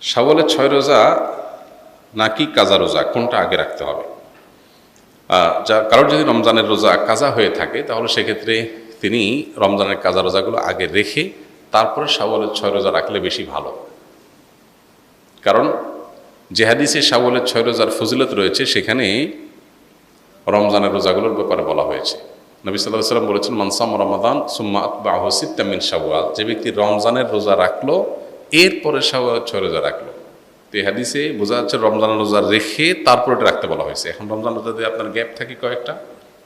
শাওয়ালের ছয় রোজা নাকি কাজা রোজা? কোনটা আগে রাখতে হবে? যা কারোর যদি রমজানের রোজা কাজা হয়ে থাকে, তাহলে সেক্ষেত্রে তিনি রমজানের কাজা রোজাগুলো আগে রেখে তারপরে শাওয়ালের ছয় রোজা রাখলে বেশি ভালো। কারণ যে হাদিসে ছয় রোজার ফজিলত রয়েছে, সেখানে রমজানের রোজাগুলোর ব্যাপারে বলা হয়েছে। নবী সাল্লাহ সাল্লাম বলেছেন মানসাম রমাদান, সুম্মা বা হসিত্তামিন শাওয়াল। যে ব্যক্তি রমজানের রোজা রাখল এরপরে শাওয়ালের ছয় রোজা রাখল। তো এই হাদিসে বোঝা যাচ্ছে রমজানের রোজা রেখে তারপর এটা রাখতে বলা হয়েছে। এখন রমজান রোজা যদি আপনার গ্যাপ থাকে কয়েকটা,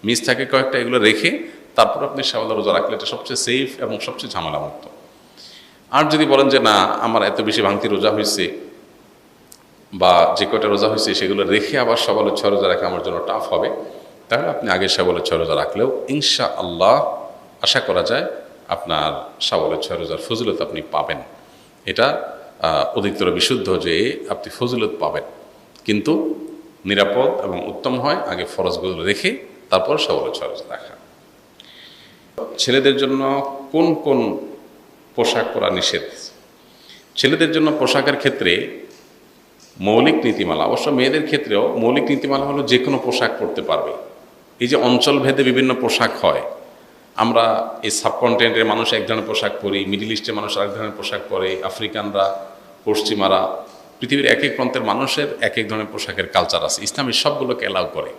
মিস থাকে কয়েকটা, এগুলো রেখে তারপর আপনি শাওয়ালের রোজা রাখলে এটা সবচেয়ে সেফ এবং সবচেয়ে ঝামেলামুক্ত। আর যদি বলেন যে, না, আমার এত বেশি ভাঙতি রোজা হয়েছে বা যে কয়টা রোজা হয়েছে সেগুলো রেখে আবার সবলের ছয় রোজা রাখা আমার জন্য টাফ হবে, তাহলে আপনি আগের সবলের ছয় রোজা রাখলেও ইনশা আল্লাহ আশা করা যায় আপনার সবলের ছয় রোজার ফজিলত আপনি পাবেন। এটা অধিকতর বিশুদ্ধ যে আপনি ফজিলত পাবেন। কিন্তু নিরাপদ এবং উত্তম হয়, আগে ফরজগুলো রেখে তারপর সবলের ছয় রোজা রাখা। ছেলেদের জন্য কোন কোন পোশাক পরা নিষেধ? ছেলেদের জন্য পোশাকের ক্ষেত্রে মৌলিক নীতিমালা, অবশ্য মেয়েদের ক্ষেত্রেও মৌলিক নীতিমালা হলো যে কোনো পোশাক পরতে পারবে। এই যে অঞ্চলভেদে বিভিন্ন পোশাক হয় আমরা এই সাবকন্টিনেন্টের মানুষ এক ধরনের পোশাক পরি, মিডিল ইস্টের মানুষ আরেক ধরনের পোশাক পরে, আফ্রিকানরা, পশ্চিমারা, পৃথিবীর এক এক প্রান্তের মানুষের এক এক ধরনের পোশাকের কালচার আছে। ইসলাম এই সবগুলোকে অ্যালাউ করে।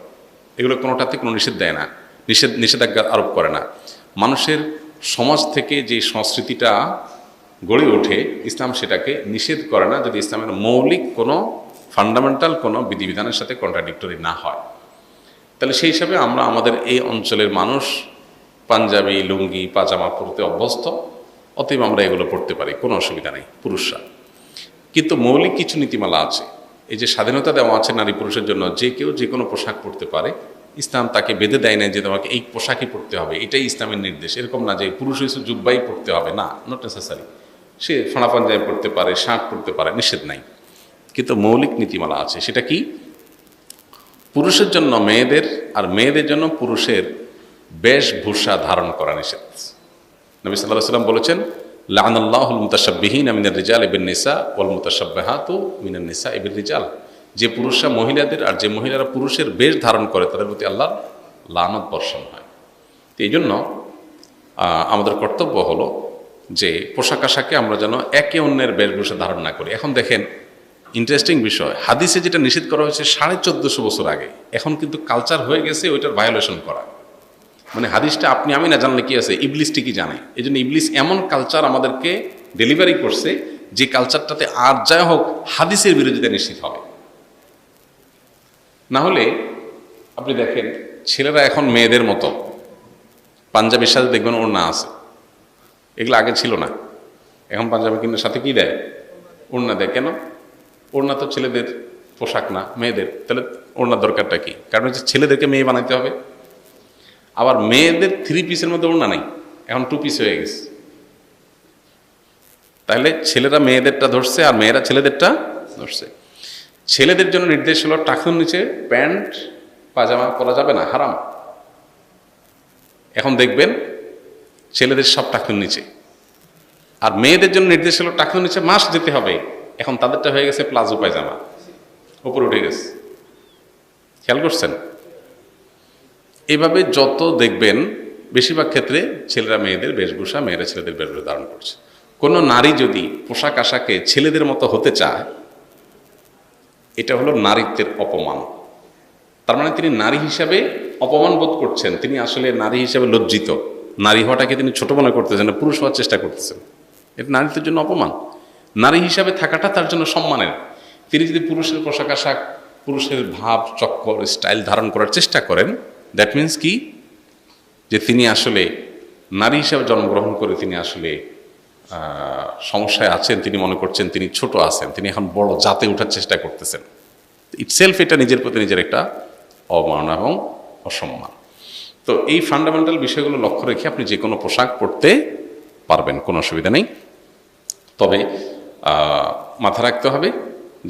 এগুলো কোনোটাতে কোনো নিষেধ দেয় না, নিষেধ নিষেধাজ্ঞা আরোপ করে না। মানুষের সমাজ থেকে যে সংস্কৃতিটা গড়ে ওঠে, ইসলাম সেটাকে নিষেধ করে না যদি ইসলামের মৌলিক কোনো ফান্ডামেন্টাল কোনো বিধিবিধানের সাথে কন্ট্রাডিক্টরি না হয়। তাহলে সেই হিসাবে আমরা আমাদের এই অঞ্চলের মানুষ পাঞ্জাবি, লুঙ্গি, পাজামা পরতে অভ্যস্ত, অতএব আমরা এগুলো পড়তে পারি, কোনো অসুবিধা নেই, পুরুষরা। কিন্তু মৌলিক কিছু নীতিমালা আছে, এই যে স্বাধীনতা দেওয়া আছে নারী পুরুষের জন্য, যে কেউ যে কোনো পোশাক পরতে পারে, ইসলাম তাকে বেঁধে দেয় না যে তোমাকে এই পোশাকই পরতে হবে, এটাই ইসলামের নির্দেশ, এরকম না যে পুরুষ হয়েছে জুব্বাই পরতে হবে, না নট নেসেসারি সে ফাঁড়া পাঞ্জাবি পড়তে পারে, শার্ট পরতে পারে, নিষেধ নাই। কিন্তু মৌলিক নীতিমালা আছে, সেটা কি? পুরুষের জন্য মেয়েদের, আর মেয়েদের জন্য পুরুষের বেশভূষা ধারণ করা নিষেধ। নবী সাল্লাহ সাল্লাম বলেছেন লাহানুল্লাহুল মুতাসাব্বিহীন আমিনের রিজাল এবিন নিসা ওল মুতাসাব্বাহাতু মিনান নিসা এবির রিজাল যে পুরুষরা মহিলাদের আর যে মহিলারা পুরুষের বেশ ধারণ করে, তাদের প্রতি আল্লাহর লানত বর্ষণ হয়। তো এই জন্য আমাদের কর্তব্য হলো যে পোশাক আশাকে আমরা যেন একে অন্যের বেশভূষা ধারণ না করি। এখন দেখেন ইন্টারেস্টিং বিষয়। হাদিসে যেটা নিষেধ করা হয়েছে সাড়ে চোদ্দশো বছর আগে, এখন কিন্তু কালচার হয়ে গেছে, ওইটার ভায়োলেশন করা। মানে হাদিসটা আপনি, আমি না জানলে কি আছে? ইবলিস ঠিকই জানে? এই জন্য ইবলিস এমন কালচার আমাদেরকে ডেলিভারি করছে যে কালচারটাতে আর যাই হোক হাদিসের বিরোধিতা নিশ্চিত হবে। না হলে আপনি দেখেন, ছেলেরা এখন মেয়েদের মতো। পাঞ্জাবির সাথে দেখবেন ওর না আছে। এগুলো আগে ছিল না। এখন পাঞ্জাবি কিন্তু সাথে কি দেয়? ওড়না দেয়। কেন? ওড়না তো ছেলেদের পোশাক না, মেয়েদের। তাহলে ওড়নার দরকারটা কি? কারণ হচ্ছে ছেলেদেরকে মেয়ে বানাইতে হবে। আবার মেয়েদের থ্রি পিসের মধ্যে ওড়না নেই। এখন টু পিস হয়ে গেছে। তাহলে ছেলেরা মেয়েদেরটা ধরছে আর মেয়েরা ছেলেদেরটা ধরছে। ছেলেদের জন্য নির্দেশ হলো টাকুর নিচে প্যান্ট, পাজামা পরা যাবে না, হারাম। এখন দেখবেন ছেলেদের সব টাকুর নিচে। আর মেয়েদের জন্য নির্দেশ হলো টাকুর নিচে মাস দিতে হবে। এখন তাদেরটা হয়ে গেছে প্লাজো পায়জামা। উপরে উঠে গেছে। খেয়াল করছেন? এভাবে যত দেখবেন, বেশিরভাগ ক্ষেত্রে ছেলেরা মেয়েদের বেশভূষা মেয়েরা ছেলেদের বেশভূষা ধারণ করছে। কোনো নারী যদি পোশাক আশাকে ছেলেদের মতো হতে চায়, এটা হলো নারীত্বের অপমান। তার মানে তিনি নারী হিসাবে অপমান বোধ করছেন, তিনি আসলে নারী হিসাবে লজ্জিত। নারী হওয়াটাকে তিনি ছোট মনে করতেছেন না, পুরুষ হওয়ার চেষ্টা করতেছেন। এটা নারীত্বের জন্য অপমান। নারী হিসাবে থাকাটা তার জন্য সম্মানের। তিনি যদি পুরুষের পোশাক আশাক, পুরুষের ভাব, চক্কর, স্টাইল ধারণ করার চেষ্টা করেন দ্যাট মিন্স কি? যে তিনি আসলে, নারী হিসাবে জন্মগ্রহণ করে তিনি আসলে সমস্যায় আছেন, তিনি মনে করছেন তিনি ছোট আছেন, তিনি এখন বড় জাতে ওঠার চেষ্টা করতেছেন। ইটসেলফ এটা নিজের প্রতি নিজের একটা অবমাননা এবং অসম্মান। তো এই ফান্ডামেন্টাল বিষয়গুলো লক্ষ্য রেখে আপনি যে কোনো পোশাক পরতে পারবেন, কোনো অসুবিধা নেই। তবে মাথা রাখতে হবে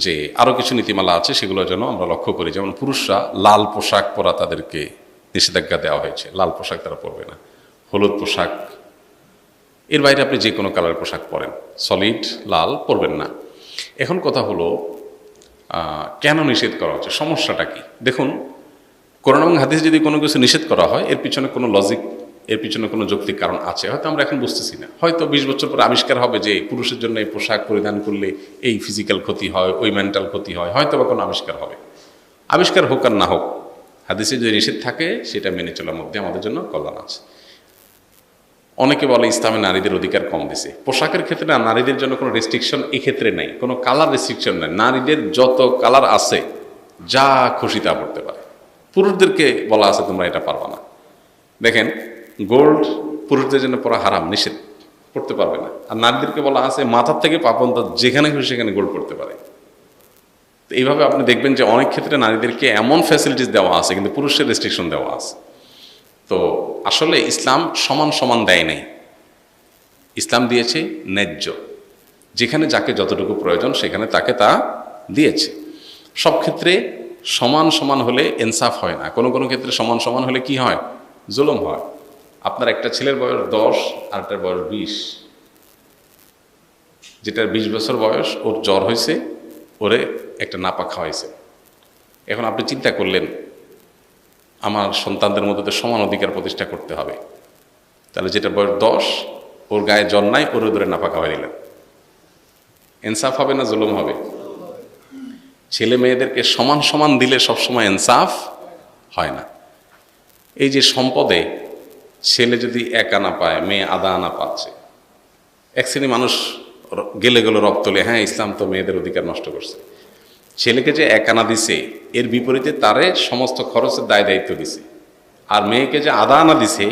যে আরও কিছু নীতিমালা আছে, সেগুলো যেন আমরা লক্ষ্য করি। যেমন পুরুষরা লাল পোশাক পরা তাদেরকে নিষেধাজ্ঞা দেওয়া হয়েছে। লাল পোশাক তারা পরবে না। হলুদ পোশাক, এর বাইরে আপনি যে কোনো কালার পোশাক পরেন। সলিড, লাল, পরবেন না। এখন কথা হলো কেন নিষেধ করা হচ্ছে? সমস্যাটা কি? দেখুন, কোরআন এবং হাদিস যদি কোনো কিছু নিষেধ করা হয়, এর পিছনে কোনো লজিক এর পিছনে কোনো যৌক্তিক কারণ আছে। হয়তো আমরা এখন বুঝতেছি না। হয়তো বিশ বছর পরে আবিষ্কার হবে যে পুরুষের জন্য এই পোশাক পরিধান করলে এই ফিজিক্যাল ক্ষতি হয়, ওই মেন্টাল ক্ষতি হয়। হয়তো বা কোনো আবিষ্কার হবে। আবিষ্কার হোক আর না হোক হাদিসে যদি নিষেধ থাকে, সেটা মেনে চলার মধ্যে আমাদের জন্য কল্যাণ আছে। অনেকে বলে ইসলামে নারীদের অধিকার কম দিছে পোশাকের ক্ষেত্রে না, নারীদের জন্য কোনো রেস্ট্রিকশন এক্ষেত্রে নেই। কোনো কালার রেস্ট্রিকশন নেই। নারীদের যত কালার আছে, যা খুশি তা পড়তে পারে। পুরুষদেরকে বলা আছে, তোমরা এটা পারবা না। দেখেন গোল্ড পুরুষদের জন্য পরা হারাম, নিষেধ। পড়তে পারবে না। আর নারীদেরকে বলা আছে, মাথার থেকে পা পর্যন্ত যেখানে খুশি সেখানে গোল্ড পড়তে পারে। তো এইভাবে আপনি দেখবেন যে অনেক ক্ষেত্রে নারীদেরকে এমন ফ্যাসিলিটিস দেওয়া আছে, কিন্তু পুরুষের রেস্ট্রিকশন দেওয়া আছে। তো আসলে ইসলাম সমান সমান দেয় নাই। ইসলাম দিয়েছে ন্যায্য। যেখানে যাকে যতটুকু প্রয়োজন, সেখানে তাকে তা দিয়েছে। সব ক্ষেত্রে সমান সমান হলে ইনসাফ হয় না। কোনো কোনো ক্ষেত্রে সমান সমান হলে কি হয়? জুলুম হয়। আপনার একটা ছেলের বয়স দশ আর একটার বয়স বিশ। যেটার বিশ বছর বয়স, ওর জ্বর হয়েছে ওরে একটা নাপা খাওয়াইছে। এখন আপনি চিন্তা করলেন, আমার সন্তানদের মধ্যে তো সমান অধিকার প্রতিষ্ঠা করতে হবে। তাহলে যেটা বয়স দশ, ওর গায়ে জ্বর নাই, ওর ধরে নাপা খাওয়াই দিলেন। ইনসাফ হবে না জুলুম হবে? ছেলে মেয়েদেরকে সমান সমান দিলে সবসময় ইনসাফ হয় না। এই যে সম্পদে ছেলে যদি এক আনা পায়, মেয়ে আধা আনা পাচ্ছে, এক শ্রেণি মানুষ গেলে গেলে রব তোলে হ্যাঁ ইসলাম তো মেয়েদের অধিকার নষ্ট করছে। ছেলেকে যে এক আনা দিছে, এর বিপরীতে তারে সমস্ত খরচের দায় দায়িত্ব দিছে। আর মেয়েকে যে আধা আনা দিছে,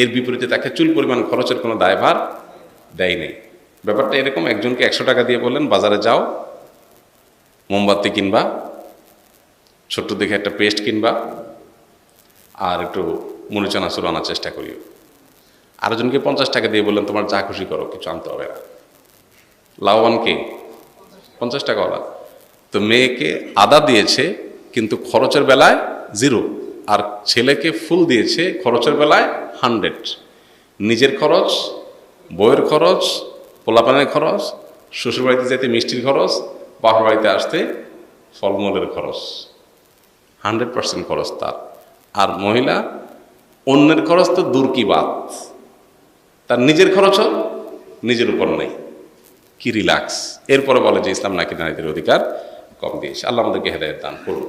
এর বিপরীতে তাকে চুল পরিমাণ খরচের কোনো দায়ভার দেয় নেই। ব্যাপারটা এরকম, একজনকে একশো টাকা দিয়ে বললেন, বাজারে যাও, মোমবাতি কিনবা, ছোট্ট দেখে একটা পেস্ট কিনবা, আর একটু মুড়িচানা চুলো আনার চেষ্টা করিও। আরেকজনকে পঞ্চাশ টাকা দিয়ে বললেন, তোমার যা খুশি করো, কিছু আনতে হবে না। লাভবান কে? পঞ্চাশ টাকাওয়ালা তো মেয়েকে আদা দিয়েছে, কিন্তু খরচের বেলায় জিরো। আর ছেলেকে ফুল দিয়েছে, খরচের বেলায় হান্ড্রেড। নিজের খরচ, বইয়ের খরচ, পোলাপানের খরচ, শ্বশুরবাড়িতে যেতে মিষ্টির খরচ, বাপের বাড়িতে আসতে ফলমূলের খরচ। হান্ড্রেড পার্সেন্ট খরচ তার। আর মহিলা, অন্যের খরচ তো দূর কি বাদ তার নিজের খরচও নিজের উপর নেই। কি রিল্যাক্স এরপরে বলে যে ইসলাম নাকি নারীদের অধিকার কম দিয়েছে আল্লাহ আমাদেরকে হেদায়ত দান করুন।